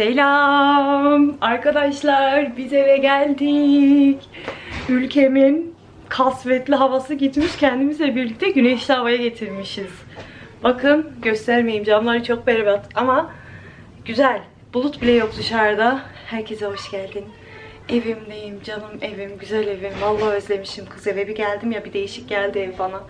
Selam arkadaşlar biz eve geldik. Ülkemin kasvetli havası gitmiş kendimizle birlikte güneşli havaya getirmişiz. Bakın göstermeyeyim camları çok berbat ama güzel. Bulut bile yok dışarıda. Herkese hoş geldin. Evimdeyim canım evim güzel evim. Vallahi özlemişim kız eve bir geldim ya bir değişik geldi ev bana.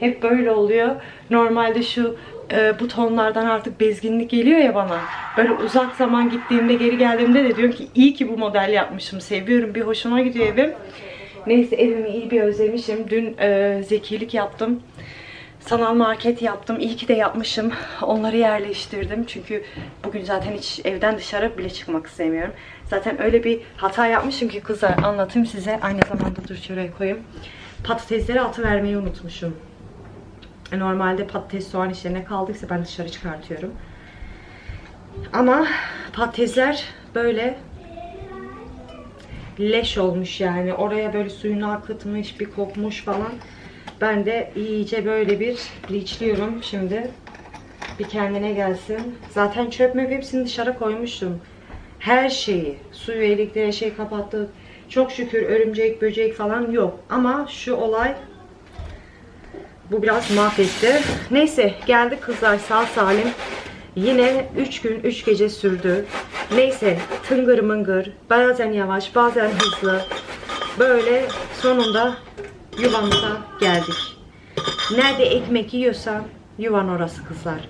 Hep böyle oluyor. Normalde şu e, bu tonlardan artık bezginlik geliyor ya bana. Böyle uzak zaman gittiğimde geri geldiğimde de diyorum ki iyi ki bu model yapmışım. Seviyorum bir hoşuma gidiyor evim. Neyse evimi iyi bir özlemişim. Dün e, zekilik yaptım. Sanal market yaptım. İyi ki de yapmışım. Onları yerleştirdim. Çünkü bugün zaten hiç evden dışarı bile çıkmak istemiyorum. Zaten öyle bir hata yapmışım ki kızlar anlatayım size. Aynı zamanda dur şuraya koyayım. Patatesleri atı vermeyi unutmuşum. Normalde patates soğan işlerine kaldıysa ben dışarı çıkartıyorum. Ama patatesler böyle leş olmuş yani. Oraya böyle suyunu akıtmış, bir kokmuş falan. Ben de iyice böyle bir bleachliyorum şimdi. Bir kendine gelsin. Zaten çöp möp hepsini dışarı koymuştum. Her şeyi, suyu, elektriği, her şeyi kapattık. Çok şükür örümcek, böcek falan yok. Ama şu olay bu biraz mahvetti. Neyse geldik kızlar sağ salim. Yine 3 gün 3 gece sürdü. Neyse tıngır mıngır bazen yavaş bazen hızlı. Böyle sonunda yuvamıza geldik. Nerede ekmek yiyorsan yuvan orası kızlar.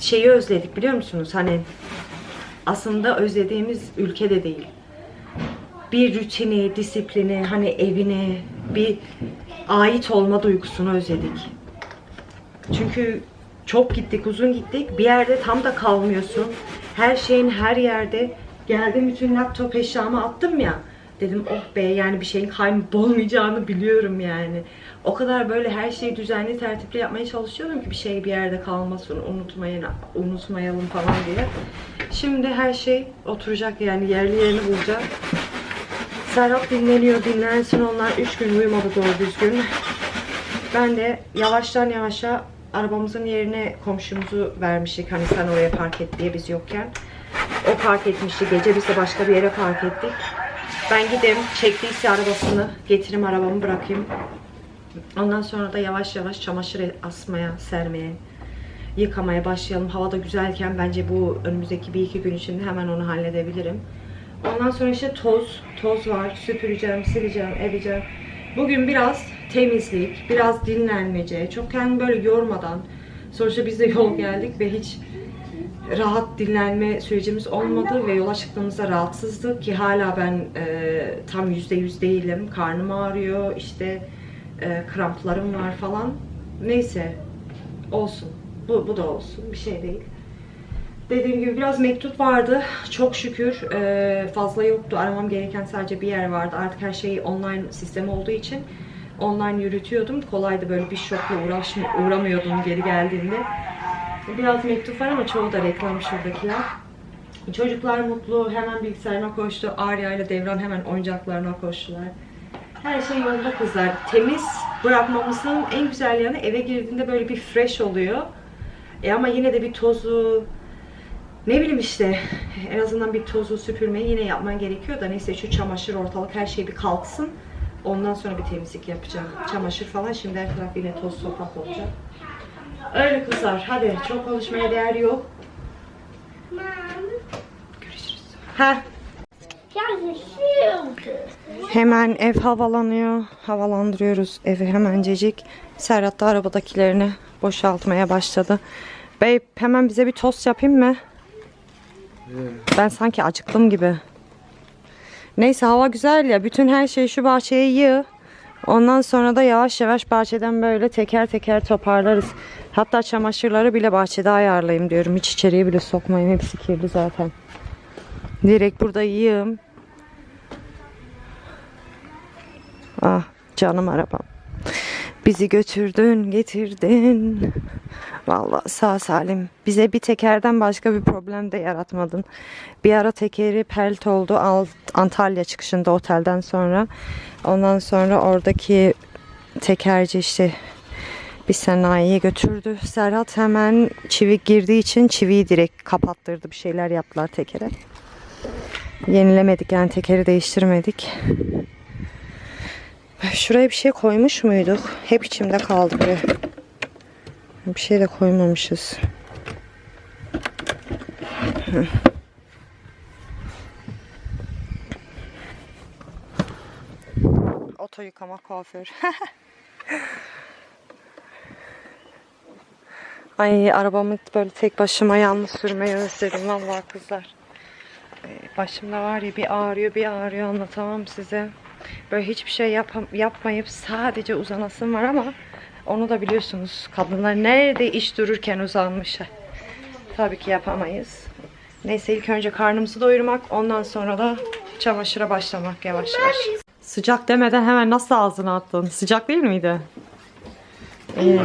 Şeyi özledik biliyor musunuz? Hani aslında özlediğimiz ülkede değil bir rutini, disiplini, hani evine, bir ait olma duygusunu özledik. Çünkü çok gittik, uzun gittik. Bir yerde tam da kalmıyorsun. Her şeyin her yerde. Geldim bütün laptop eşyamı attım ya. Dedim oh be yani bir şeyin kaybolmayacağını biliyorum yani. O kadar böyle her şeyi düzenli tertipli yapmaya çalışıyorum ki bir şey bir yerde kalmasın, unutmayın, unutmayalım falan diye. Şimdi her şey oturacak yani yerli yerini bulacak. Serap dinleniyor, dinlensin onlar. Üç gün uyumadı doğru düzgün. Ben de yavaştan yavaşa arabamızın yerine komşumuzu vermiştik. Hani sen oraya park et diye biz yokken. O park etmişti gece. Biz de başka bir yere park ettik. Ben gideyim, çektiyse arabasını getireyim arabamı bırakayım. Ondan sonra da yavaş yavaş çamaşır asmaya, sermeye, yıkamaya başlayalım. Hava da güzelken bence bu önümüzdeki bir iki gün içinde hemen onu halledebilirim. Ondan sonra işte toz, toz var. Süpüreceğim, sileceğim, edeceğim. Bugün biraz temizlik, biraz dinlenmece. Çok kendimi böyle yormadan. Sonuçta biz de yol geldik ve hiç rahat dinlenme sürecimiz olmadı ve yola çıktığımızda rahatsızdık ki hala ben e, tam yüzde yüz değilim. Karnım ağrıyor, işte e, kramplarım var falan. Neyse, olsun. Bu, bu da olsun, bir şey değil. Dediğim gibi biraz mektup vardı. Çok şükür e, fazla yoktu. Aramam gereken sadece bir yer vardı. Artık her şey online sistem olduğu için online yürütüyordum. Kolaydı böyle bir şokla uğraşma, uğramıyordum geri geldiğinde. Biraz mektup var ama çoğu da reklam şuradakiler. Çocuklar mutlu. Hemen bilgisayarına koştu. Arya ile Devran hemen oyuncaklarına koştular. Her şey yolunda kızlar. Temiz bırakmamızın en güzel yanı eve girdiğinde böyle bir fresh oluyor. E ama yine de bir tozu, ne bileyim işte en azından bir tozu süpürmeyi yine yapman gerekiyor da neyse şu çamaşır ortalık her şey bir kalksın. Ondan sonra bir temizlik yapacağım. Çamaşır falan şimdi her taraf yine toz toprak olacak. Öyle kızlar hadi çok konuşmaya değer yok. Görüşürüz. Ha. Hemen ev havalanıyor. Havalandırıyoruz evi hemencecik. Serhat da arabadakilerini boşaltmaya başladı. Bey hemen bize bir tost yapayım mı? Ben sanki acıktım gibi. Neyse hava güzel ya. Bütün her şeyi şu bahçeye yığ. Ondan sonra da yavaş yavaş bahçeden böyle teker teker toparlarız. Hatta çamaşırları bile bahçede ayarlayayım diyorum. Hiç içeriye bile sokmayayım. Hepsi kirli zaten. Direkt burada yığım. Ah canım arabam. Bizi götürdün, getirdin. Vallahi sağ salim. Bize bir tekerden başka bir problem de yaratmadın. Bir ara tekeri pelt oldu Alt, Antalya çıkışında otelden sonra. Ondan sonra oradaki tekerci işte bir sanayiye götürdü. Serhat hemen çivi girdiği için çiviyi direkt kapattırdı. Bir şeyler yaptılar tekere. Yenilemedik yani tekeri değiştirmedik. Şuraya bir şey koymuş muyduk? Hep içimde kaldı buraya. Bir şey de koymamışız. Hı. Oto yıkama kuaför. Ay arabamı böyle tek başıma yalnız sürmeyi özledim vallahi kızlar. Başımda var ya bir ağrıyor bir ağrıyor anlatamam size. Böyle hiçbir şey yapam yapmayıp sadece uzanasım var ama onu da biliyorsunuz kadınlar nerede iş dururken uzanmış. Tabii ki yapamayız. Neyse ilk önce karnımızı doyurmak ondan sonra da çamaşıra başlamak yavaş yavaş. Sıcak demeden hemen nasıl ağzına attın? Sıcak değil miydi? Ee,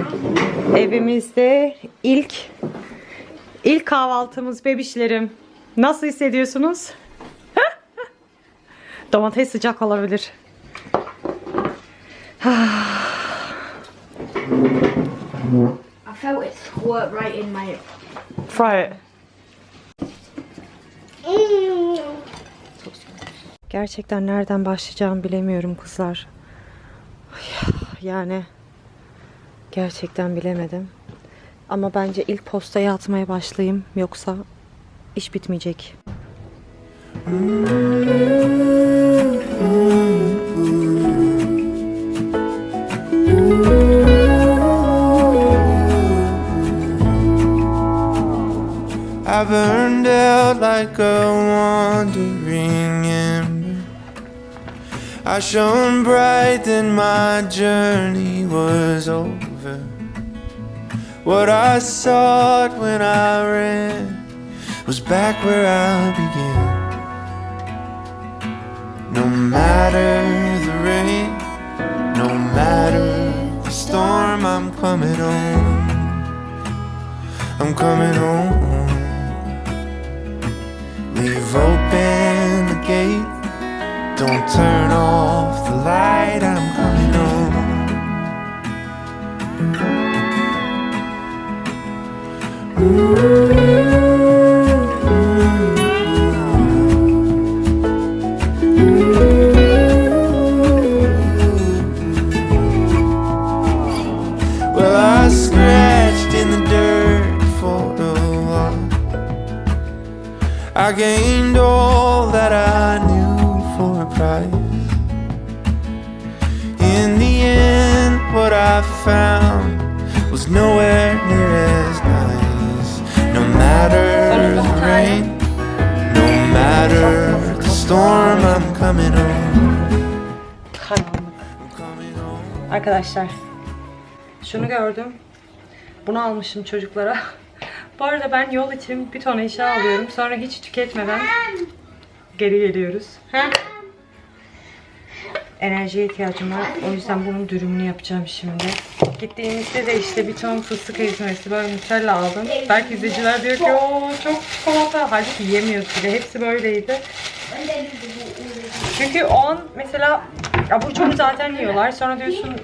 evimizde ilk ilk kahvaltımız bebişlerim. Nasıl hissediyorsunuz? Domates sıcak olabilir. I felt it squirt right in my. Fry it. Gerçekten nereden başlayacağımı bilemiyorum kızlar. Yani gerçekten bilemedim. Ama bence ilk postayı atmaya başlayayım yoksa iş bitmeyecek. I burned out like a wandering ember. I shone bright, then my journey was over. What I sought when I ran was back where I began. Matter the rain, no matter the storm, I'm coming home. I'm coming home. Leave open the gate. Don't turn off the light. I'm coming home. Well, almışım çocuklara. Bu arada ben yol için bir ton eşya alıyorum. Sonra hiç tüketmeden geri geliyoruz. Heh. Enerjiye ihtiyacım var. O yüzden bunun dürümünü yapacağım şimdi. Gittiğimizde de işte bir ton fıstık ezmesi böyle Nutella aldım. Belki izleyiciler diyor ki o çok çikolata. Halbuki yemiyoruz bile. Hepsi böyleydi. Çünkü o an mesela abur cubur zaten yiyorlar. Sonra diyorsun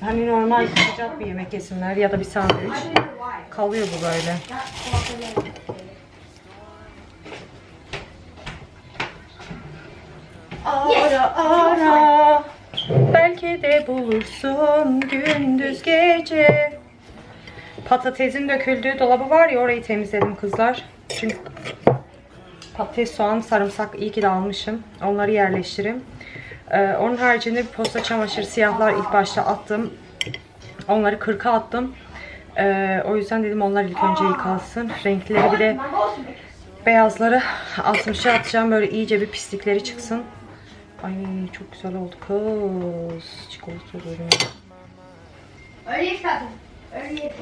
hani normal sıcak bir yemek yesinler ya da bir sandviç. Kalıyor bu böyle. Ara ara belki de bulursun gündüz gece. Patatesin döküldüğü dolabı var ya orayı temizledim kızlar. Çünkü patates, soğan, sarımsak iyi ki de almışım. Onları yerleştireyim. Ee, onun haricinde bir posta çamaşır siyahlar ilk başta attım. Onları 40'a attım. Ee, o yüzden dedim onlar ilk önce yıkansın. Renkleri bir de beyazları 60'a atacağım. Böyle iyice bir pislikleri çıksın. Ay çok güzel oldu kız. Çikolata oluyorum. Öyle istedim. Öyle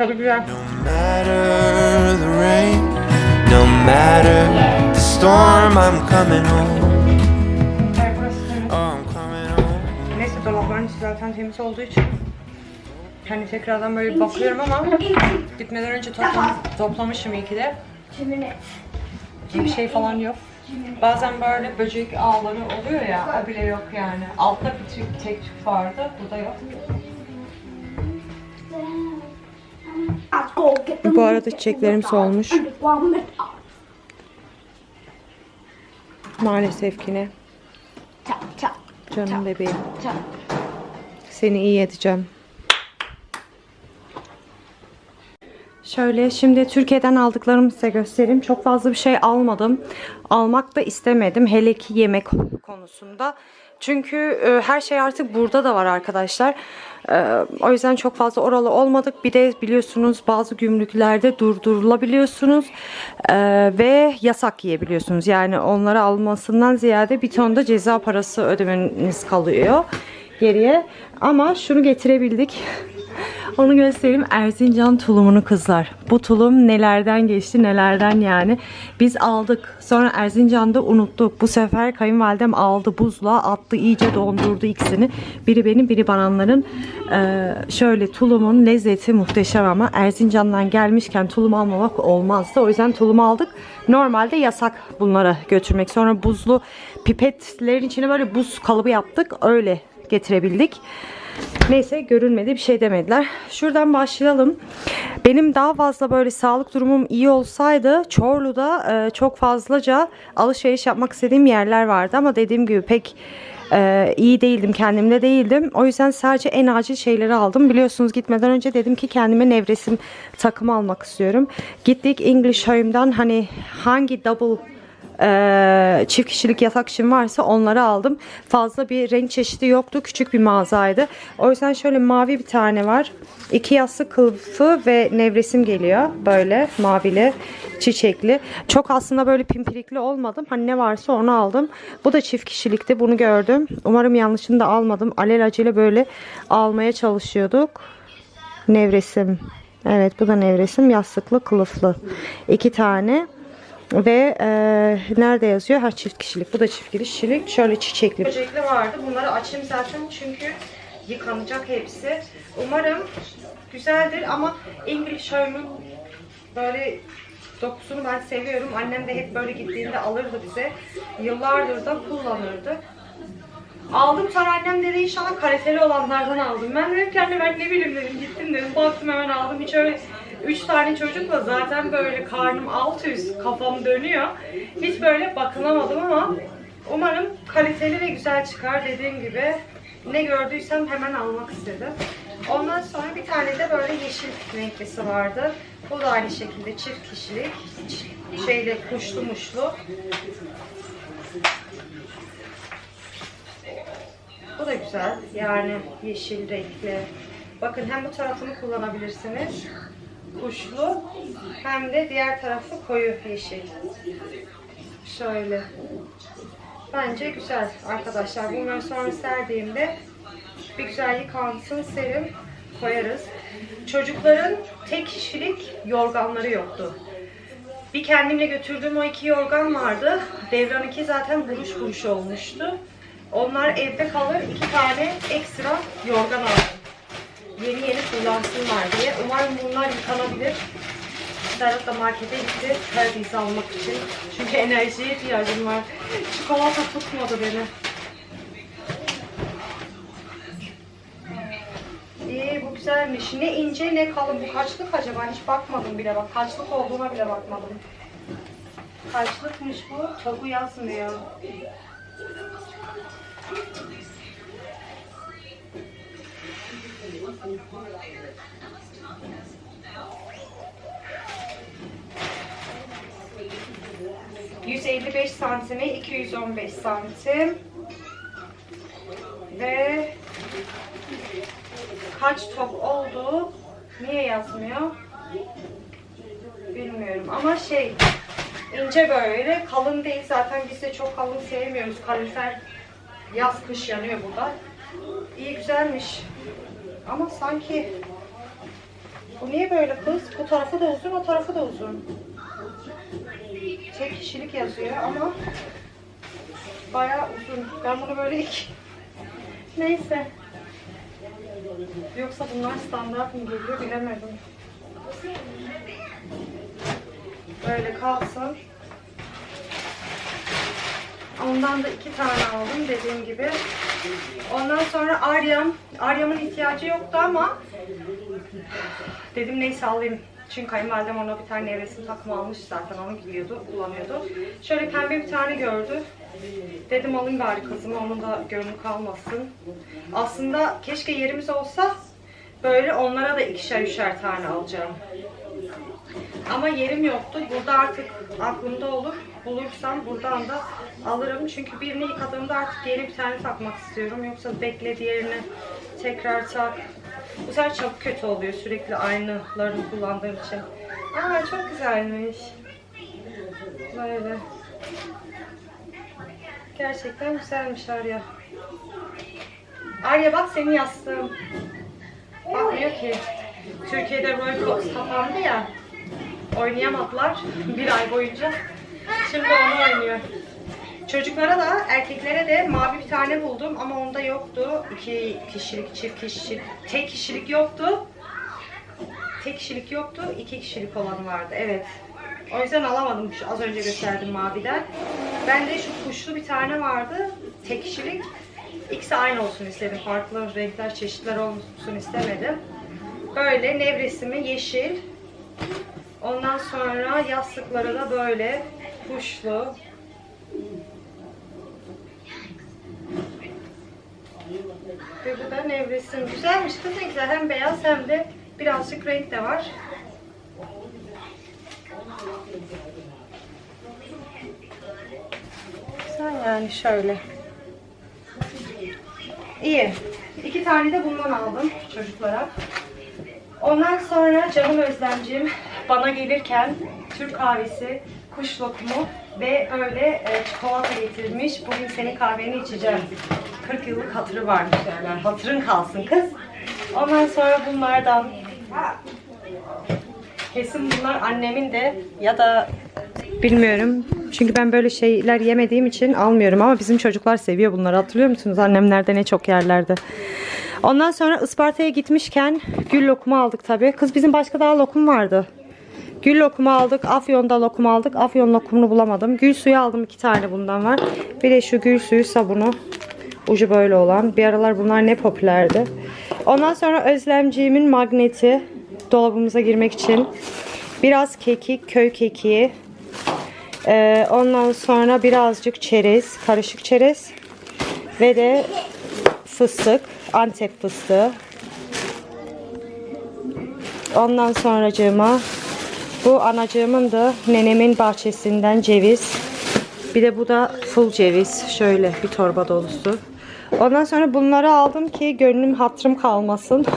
Tadı güzel. No matter the rain, no matter the storm, I'm coming home. Oh, I'm coming home. Neyse dolapların içi zaten temiz olduğu için hani tekrardan böyle bakıyorum ama gitmeden önce toplam, toplamışım iyi ki de. Bir şey falan yok. Bazen böyle böcek ağları oluyor ya, o bile yok yani. Altta bir tek tük vardı, burada yok. Bu arada çiçeklerim solmuş. Maalesef ki ne. Canım bebeğim. Seni iyi edeceğim. Şöyle şimdi Türkiye'den aldıklarımı size göstereyim. Çok fazla bir şey almadım. Almak da istemedim. Hele ki yemek konusunda. Çünkü e, her şey artık burada da var arkadaşlar. E, o yüzden çok fazla oralı olmadık. Bir de biliyorsunuz bazı gümrüklerde durdurulabiliyorsunuz. E, ve yasak yiyebiliyorsunuz. Yani onları almasından ziyade bir ton da ceza parası ödemeniz kalıyor geriye. Ama şunu getirebildik. Onu göstereyim. Erzincan tulumunu kızlar. Bu tulum nelerden geçti nelerden yani. Biz aldık. Sonra Erzincan'da unuttuk. Bu sefer kayınvalidem aldı buzluğa attı. iyice dondurdu ikisini. Biri benim biri bananların. Ee, şöyle tulumun lezzeti muhteşem ama Erzincan'dan gelmişken tulum almamak olmazdı. O yüzden tulumu aldık. Normalde yasak bunlara götürmek. Sonra buzlu pipetlerin içine böyle buz kalıbı yaptık. Öyle getirebildik. Neyse görülmedi bir şey demediler. Şuradan başlayalım. Benim daha fazla böyle sağlık durumum iyi olsaydı Çorlu'da e, çok fazlaca alışveriş yapmak istediğim yerler vardı ama dediğim gibi pek e, iyi değildim kendimde değildim. O yüzden sadece en acil şeyleri aldım. Biliyorsunuz gitmeden önce dedim ki kendime nevresim takımı almak istiyorum. Gittik English Home'dan hani hangi double ee, çift kişilik yatak için varsa onları aldım. Fazla bir renk çeşidi yoktu. Küçük bir mağazaydı. O yüzden şöyle mavi bir tane var. İki yastık kılıfı ve nevresim geliyor. Böyle mavili, çiçekli. Çok aslında böyle pimpirikli olmadım. Hani ne varsa onu aldım. Bu da çift kişilikti. Bunu gördüm. Umarım yanlışını da almadım. Alelacele böyle almaya çalışıyorduk. Nevresim. Evet bu da nevresim. Yastıklı, kılıflı. İki tane. Ve e, nerede yazıyor? Ha çift kişilik. Bu da çift kişilik. Şöyle çiçekli. Çiçekli vardı. Bunları açayım zaten çünkü yıkanacak hepsi. Umarım güzeldir ama English Home'un böyle dokusunu ben seviyorum. Annem de hep böyle gittiğinde alırdı bize. Yıllardır da kullanırdı. Aldım sonra annem dedi inşallah kaliteli olanlardan aldım. Ben dedim ki ben ne bileyim dedim gittim dedim baktım hemen aldım. Hiç öyle üç tane çocukla zaten böyle karnım alt üst kafam dönüyor. Hiç böyle bakınamadım ama umarım kaliteli ve güzel çıkar dediğim gibi. Ne gördüysem hemen almak istedim. Ondan sonra bir tane de böyle yeşil renklisi vardı. Bu da aynı şekilde çift kişilik. Şeyle kuşlu muşlu. Bu da güzel. Yani yeşil renkli. Bakın hem bu tarafını kullanabilirsiniz. Kuşlu. Hem de diğer tarafı koyu yeşil. Şöyle. Bence güzel arkadaşlar. Bunları sonra serdiğimde bir güzel yıkansın serim koyarız. Çocukların tek kişilik yorganları yoktu. Bir kendimle götürdüğüm o iki yorgan vardı. Devran iki zaten buruş buruş olmuştu. Onlar evde kalır. iki tane ekstra yorgan aldım. Yeni yeni kullansınlar diye. Umarım bunlar yıkanabilir. Serhat da markete gitti. Karadeniz almak için. Çünkü enerjiye ihtiyacım var. Çikolata tutmadı beni. İyi bu güzelmiş. Ne ince ne kalın. Bu kaçlık acaba? Hiç bakmadım bile bak. Kaçlık olduğuna bile bakmadım. Kaçlıkmış bu? Tabu yazmıyor. ...155 santime 215 santim... ...ve... ...kaç top oldu... ...niye yazmıyor... ...bilmiyorum. Ama şey... ...ince böyle kalın değil zaten. Biz de çok kalın sevmiyoruz... ...kalorifer yaz kış yanıyor burada... ...iyi güzelmiş... ...ama sanki... ...bu niye böyle kız? Bu tarafı da uzun o tarafı da uzun... Tek kişilik yazıyor ama bayağı uzun. Ben bunu böyle iki... Neyse. Yoksa bunlar standart mı geliyor bilemedim. Böyle kalsın. Ondan da iki tane aldım dediğim gibi. Ondan sonra Aryam. Aryam'ın ihtiyacı yoktu ama dedim neyse alayım. Çünkü kayınvalidem ona bir tane nevresim takımı almış zaten onu giyiyordu, kullanıyordu. Şöyle pembe bir tane gördü. Dedim alayım bari kızıma onun da gönlü kalmasın. Aslında keşke yerimiz olsa böyle onlara da ikişer üçer tane alacağım. Ama yerim yoktu. Burada artık aklımda olur. Bulursam buradan da alırım. Çünkü birini yıkadığımda artık yeni bir tane takmak istiyorum. Yoksa bekle diğerini tekrar tak. Bu sefer çok kötü oluyor sürekli aynılarını kullandığım için. Aa çok güzelmiş. Böyle. Gerçekten güzelmiş Arya. Arya bak senin yastığın. Bakmıyor ki. Türkiye'de Roblox kapandı ya. Oynayamadılar bir ay boyunca. Şimdi onu oynuyor. Çocuklara da erkeklere de mavi bir tane buldum ama onda yoktu. İki kişilik, çift kişilik, tek kişilik yoktu. Tek kişilik yoktu, iki kişilik olan vardı. Evet. O yüzden alamadım. Şu az önce gösterdim maviden. Ben de şu kuşlu bir tane vardı. Tek kişilik. İkisi aynı olsun istedim. Farklı renkler, çeşitler olsun istemedim. Böyle nevresimi yeşil. Ondan sonra yastıkları da böyle kuşlu. Ve bu da nevresim. Güzelmiş kız ne güzel. Hem beyaz hem de birazcık renk de var. Güzel yani şöyle. İyi. İki tane de bundan aldım çocuklara. Ondan sonra canım özlemcim bana gelirken Türk kahvesi, kuş lokumu ve öyle e, çikolata getirmiş. Bugün senin kahveni içeceğim. 40 yıllık hatırı varmış derler. Hatırın kalsın kız. Ondan sonra bunlardan kesin bunlar annemin de ya da bilmiyorum. Çünkü ben böyle şeyler yemediğim için almıyorum ama bizim çocuklar seviyor bunları. Hatırlıyor musunuz? Annemlerde ne çok yerlerde. Ondan sonra Isparta'ya gitmişken gül lokumu aldık tabii. Kız bizim başka daha lokum vardı. Gül lokumu aldık. Afyon'da lokum aldık. Afyon lokumunu bulamadım. Gül suyu aldım. iki tane bundan var. Bir de şu gül suyu sabunu. Ucu böyle olan. Bir aralar bunlar ne popülerdi. Ondan sonra Özlemciğimin magneti. Dolabımıza girmek için. Biraz kekik, köy kekiği. Ee, ondan sonra birazcık çerez, karışık çerez. Ve de fıstık, Antep fıstığı. Ondan sonracığıma bu anacığımın da nenemin bahçesinden ceviz. Bir de bu da full ceviz. Şöyle bir torba dolusu. Ondan sonra bunları aldım ki gönlüm hatırım kalmasın.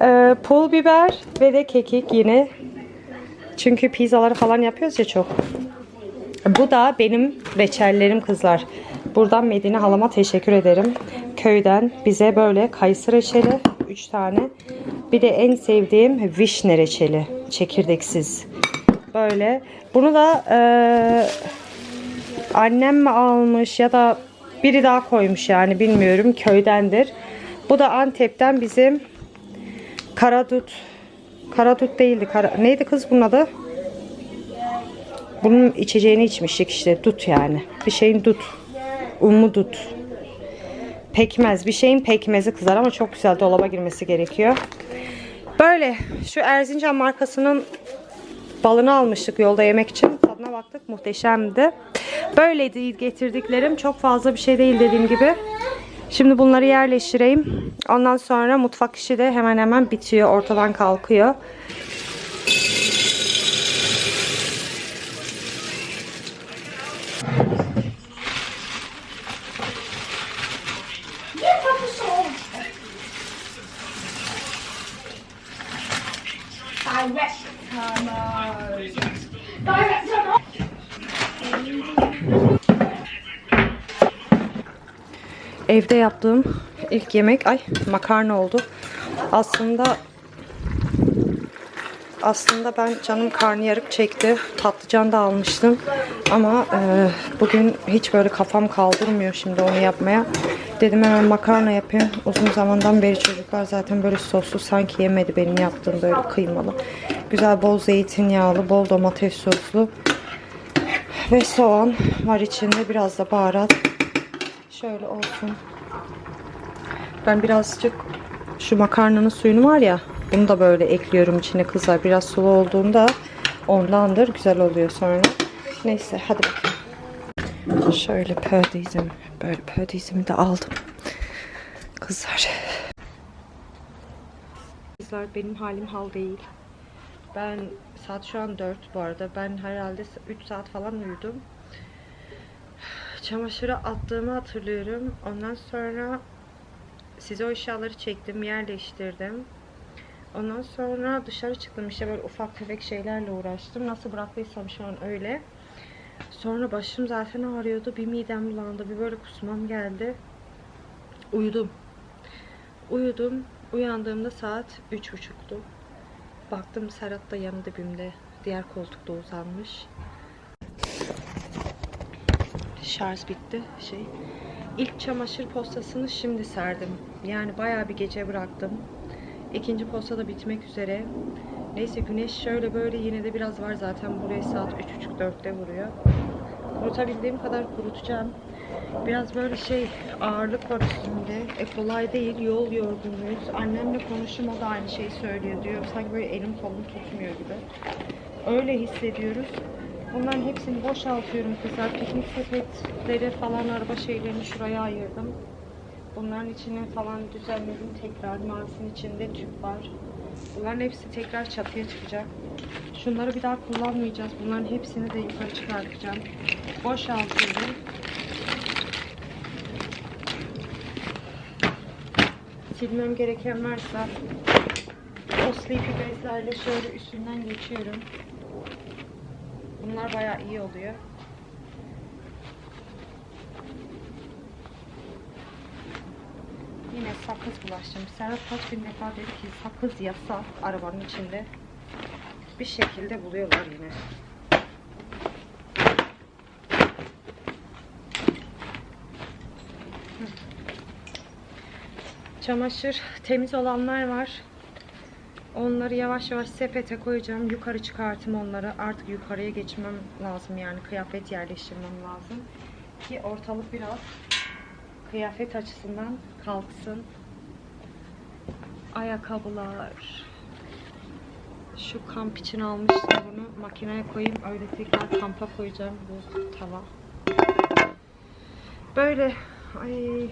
Ee, pul biber ve de kekik yine. Çünkü pizzaları falan yapıyoruz ya çok. Bu da benim reçellerim kızlar. Buradan Medine halama teşekkür ederim. Köyden bize böyle kayısı reçeli 3 tane. Bir de en sevdiğim vişne reçeli. Çekirdeksiz. Böyle. Bunu da eee, annem mi almış ya da biri daha koymuş yani bilmiyorum. Köydendir. Bu da Antep'ten bizim karadut. Karadut değildi. Kara, neydi kız bunun adı? Bunun içeceğini içmiştik işte dut yani. Bir şeyin dut. Unlu dut. Pekmez. Bir şeyin pekmezi kızar ama çok güzel dolaba girmesi gerekiyor. Böyle şu Erzincan markasının balını almıştık yolda yemek için. Tadına baktık muhteşemdi. Böyleydi getirdiklerim. Çok fazla bir şey değil dediğim gibi. Şimdi bunları yerleştireyim. Ondan sonra mutfak işi de hemen hemen bitiyor. Ortadan kalkıyor. Evde yaptığım ilk yemek ay makarna oldu. Aslında aslında ben canım karnıyarık çekti. Patlıcan da almıştım. Ama e, bugün hiç böyle kafam kaldırmıyor şimdi onu yapmaya. Dedim hemen makarna yapayım. Uzun zamandan beri çocuklar zaten böyle soslu sanki yemedi benim yaptığım böyle kıymalı. Güzel bol zeytinyağlı, bol domates soslu. Ve soğan var içinde. Biraz da baharat. Şöyle olsun. Ben birazcık şu makarnanın suyunu var ya bunu da böyle ekliyorum içine kızar. Biraz sulu olduğunda ondandır. Güzel oluyor sonra. Neyse hadi bakalım. Şöyle pördizim. Böyle pördizimi de aldım. Kızlar. Kızlar benim halim hal değil. Ben saat şu an 4 bu arada. Ben herhalde 3 saat falan uyudum. Çamaşırı attığımı hatırlıyorum. Ondan sonra size o eşyaları çektim, yerleştirdim. Ondan sonra dışarı çıktım işte böyle ufak tefek şeylerle uğraştım. Nasıl bıraktıysam şu an öyle. Sonra başım zaten ağrıyordu. Bir midem bulandı. Bir böyle kusmam geldi. Uyudum. Uyudum. Uyandığımda saat üç buçuktu. Baktım Serhat da yanı dibimde. Diğer koltukta uzanmış. Şarj bitti. Şey. İlk çamaşır postasını şimdi serdim. Yani bayağı bir gece bıraktım. İkinci posta da bitmek üzere. Neyse güneş şöyle böyle yine de biraz var zaten. Buraya saat 3.30-4'te vuruyor. Kurutabildiğim kadar kurutacağım. Biraz böyle şey ağırlık var üstümde. E kolay değil. Yol yorgunluğuyuz. Annemle konuştum o da aynı şeyi söylüyor diyor. Sanki böyle elim kolum tutmuyor gibi. Öyle hissediyoruz. Bunların hepsini boşaltıyorum kızlar. Piknik sepetleri falan araba şeylerini şuraya ayırdım. Bunların içine falan düzenledim tekrar. Mavisinin içinde tüp var. Bunların hepsi tekrar çatıya çıkacak. Şunları bir daha kullanmayacağız. Bunların hepsini de yukarı çıkartacağım. Boşaltıyorum. Silmem gereken varsa o sleepy bezlerle şöyle üstünden geçiyorum. Bunlar bayağı iyi oluyor. Yine sakız bulaştım. Serhat kaç bin defa dedi ki sakız yasak arabanın içinde. Bir şekilde buluyorlar yine. Çamaşır temiz olanlar var. Onları yavaş yavaş sepete koyacağım. Yukarı çıkartım onları. Artık yukarıya geçmem lazım yani. Kıyafet yerleştirmem lazım. Ki ortalık biraz kıyafet açısından kalksın. Ayakkabılar. Şu kamp için almıştım bunu. Makineye koyayım. Öyle tekrar kampa koyacağım bu tava. Böyle ay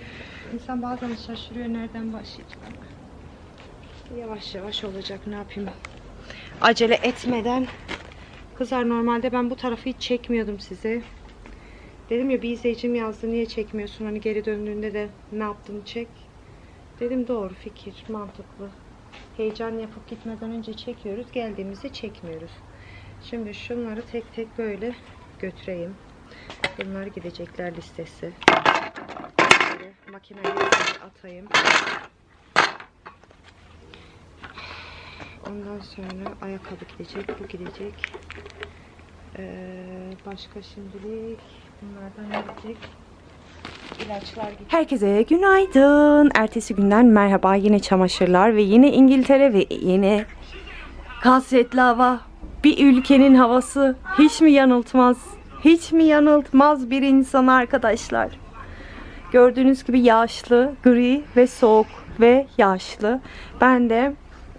insan bazen şaşırıyor nereden başlayacak. Yavaş yavaş olacak ne yapayım. Acele etmeden. Kızlar normalde ben bu tarafı hiç çekmiyordum size. Dedim ya bir izleyicim yazdı niye çekmiyorsun hani geri döndüğünde de ne yaptığını çek. Dedim doğru fikir mantıklı. Heyecan yapıp gitmeden önce çekiyoruz geldiğimizde çekmiyoruz. Şimdi şunları tek tek böyle götüreyim. Bunlar gidecekler listesi. Böyle makineye atayım. Ondan sonra ayakkabı gidecek, bu gidecek. Ee, başka şimdilik bunlardan gidecek. Herkese günaydın. Ertesi günden merhaba. Yine çamaşırlar ve yine İngiltere ve yine kasvetli hava. Bir ülkenin havası hiç mi yanıltmaz? Hiç mi yanıltmaz bir insan arkadaşlar? Gördüğünüz gibi yağışlı, gri ve soğuk ve yağışlı. Ben de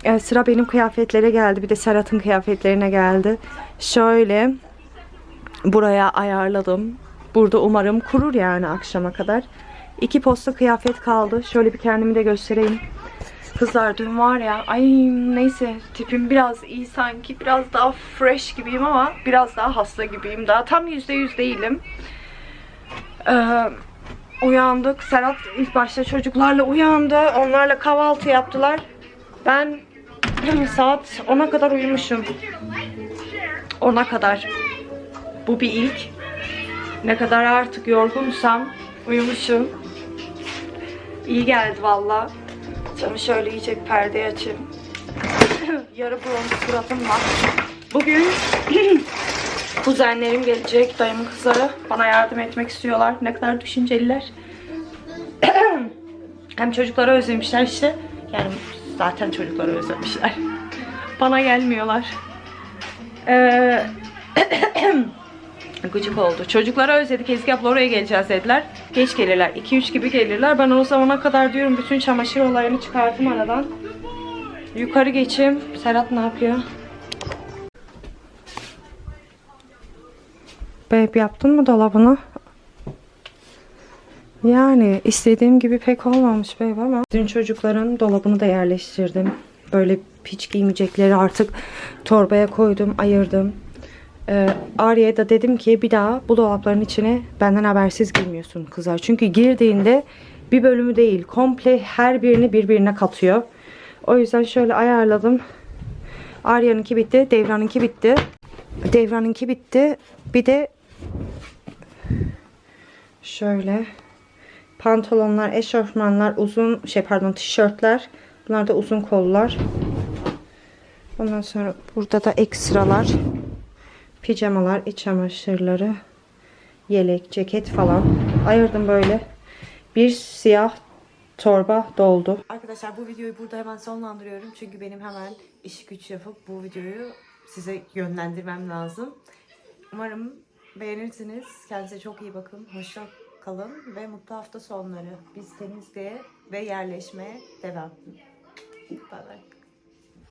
e, sıra benim kıyafetlere geldi. Bir de Serhat'ın kıyafetlerine geldi. Şöyle buraya ayarladım. Burada umarım kurur yani akşama kadar. İki posta kıyafet kaldı. Şöyle bir kendimi de göstereyim. Kızlar dün var ya ay neyse tipim biraz iyi sanki biraz daha fresh gibiyim ama biraz daha hasta gibiyim. Daha tam yüzde yüz değilim. Ee, uyandık. Serhat ilk başta çocuklarla uyandı. Onlarla kahvaltı yaptılar. Ben saat 10'a kadar uyumuşum. 10'a kadar. Bu bir ilk ne kadar artık yorgunsam uyumuşum İyi geldi valla. Camı şöyle iyice perdeyi açayım. Yarı bronz suratım var. Bugün kuzenlerim gelecek, dayımın kızları. Bana yardım etmek istiyorlar. Ne kadar düşünceliler. Hem çocukları özlemişler işte. Yani zaten çocukları özlemişler. Bana gelmiyorlar. Ee, Gıcık oldu. Çocuklara özledik. Ezgi abla oraya geleceğiz dediler. Geç gelirler. 2-3 gibi gelirler. Ben o zamana kadar diyorum bütün çamaşır olayını çıkartım aradan. Yukarı geçeyim. Serhat ne yapıyor? Babe yaptın mı dolabını? Yani istediğim gibi pek olmamış babe ama. Dün çocukların dolabını da yerleştirdim. Böyle hiç giymeyecekleri artık torbaya koydum, ayırdım. Ee, Arya'ya da dedim ki bir daha bu dolapların içine benden habersiz girmiyorsun kızlar. Çünkü girdiğinde bir bölümü değil komple her birini birbirine katıyor. O yüzden şöyle ayarladım. Arya'nınki bitti, Devran'ınki bitti. Devran'ınki bitti. Bir de şöyle pantolonlar, eşofmanlar, uzun şey pardon tişörtler. Bunlar da uzun kollar. Ondan sonra burada da ekstralar. Pijamalar, iç çamaşırları, yelek, ceket falan. Ayırdım böyle. Bir siyah torba doldu. Arkadaşlar bu videoyu burada hemen sonlandırıyorum. Çünkü benim hemen iş güç yapıp bu videoyu size yönlendirmem lazım. Umarım beğenirsiniz. Kendinize çok iyi bakın. Hoşça kalın ve mutlu hafta sonları. Biz temizliğe ve yerleşmeye devam. Bye bye.